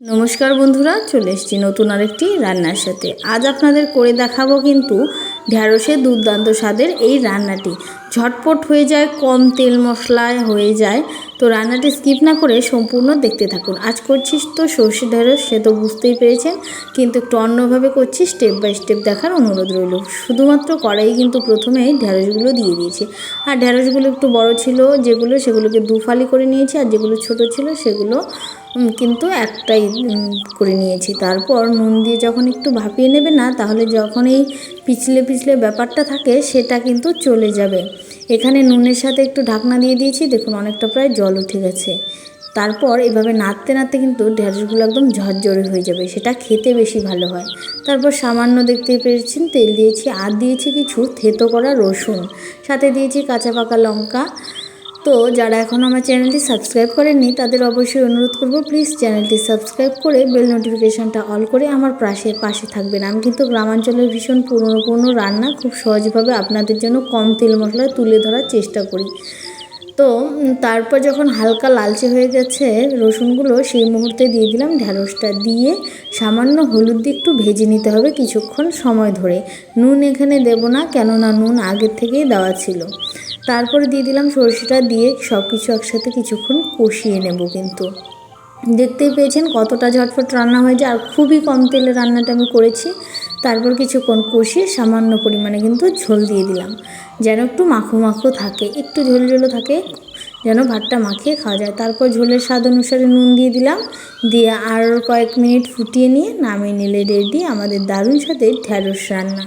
নমস্কার বন্ধুরা, চলে এসেছি নতুন আরেকটি রান্নার সাথে। আজ আপনাদের করে দেখাবো কিন্তু ঢ্যাঁড়সের দুর্দান্ত স্বাদের এই রান্নাটি। ঝটপট হয়ে যায়, কম তেল মশলায় হয়ে যায়। তো রান্নাটি স্কিপ না করে সম্পূর্ণ দেখতে থাকুন। আজ করছিস তো সর্ষে ঢ্যাঁড়স, সে তো বুঝতেই পেরেছেন। কিন্তু একটু অন্যভাবে করছি স্টেপ বাই স্টেপ দেখার অনুরোধ রইল। শুধুমাত্র কড়াই কিন্তু প্রথমে ঢ্যাঁড়সগুলো দিয়ে দিয়েছি। আর ঢ্যাঁড়সগুলো একটু বড় ছিল, যেগুলো সেগুলোকে দুফালি করে নিয়েছি, আর যেগুলো ছোট ছিল, সেগুলো কিন্তু একটাই করে নিয়েছি। তারপর নুন দিয়ে যখন একটু ভাপিয়ে নেবে না, তাহলে যখন এই পিছলে পিছলে ব্যাপারটা থাকে, সেটা কিন্তু চলে যাবে। এখানে নুনের সাথে একটু ঢাকনা দিয়ে দিয়েছি, দেখুন অনেকটা প্রায় জল উঠে গেছে। তারপর এভাবে নাড়তে নাড়তে কিন্তু ঢেঁড়সগুলো একদম ঝরঝরে হয়ে যাবে, সেটা খেতে বেশি ভালো হয়। তারপর সামান্য দেখতেই পেরেছেন, তেল দিয়েছি, আর দিয়েছি কিছু থেতো করা রসুন। সাথে দিয়েছি কাঁচা পাকা লঙ্কা তো যারা এখন আমার চ্যানেলটি সাবস্ক্রাইব করেননি, তাদের অবশ্যই অনুরোধ করব প্লিজ চ্যানেলটি সাবস্ক্রাইব করে বেল নোটিফিকেশানটা অল করে আমার পাশে পাশে থাকবেন। আমি কিন্তু গ্রামাঞ্চলের ভীষণ পুরনো পুরনো রান্না খুব সহজভাবে আপনাদের জন্য কম তেল মশলা তুলে ধরার চেষ্টা করি। তো তারপর যখন হালকা লালচে হয়ে গেছে রসুনগুলো, সেই মুহূর্তে দিয়ে দিলাম ঢ্যাঁড়সটা দিয়ে সামান্য হলুদ দিয়ে একটু ভেজে নিতে হবে কিছুক্ষণ সময় ধরে। নুন এখানে দেব না, কেননা নুন আগের থেকেই দেওয়া ছিল। তারপরে দিয়ে দিলাম সরষেটা দিয়ে সব কিছু একসাথে কিছুক্ষণ কষিয়ে নেব কিন্তু। দেখতেই পেয়েছেন কতটা ঝটফট রান্না হয়ে যায়। আর খুবই কম তেলে রান্নাটা আমি করেছি। তারপর কিছুক্ষণ কষিয়ে সামান্য পরিমাণে কিন্তু ঝোল দিয়ে দিলাম। যেন একটু মাখো মাখো থাকে, একটু ঝোল ঝোলও থাকে, যেন ভাতটা মাখিয়ে খাওয়া যায়। তারপর ঝোলের স্বাদ অনুসারে নুন দিয়ে দিলাম। দিয়ে আর কয়েক মিনিট ফুটিয়ে নিয়ে নামিয়ে নিলে রেডি আমাদের দারুণ সাথে ঢ্যাঁড়স রান্না।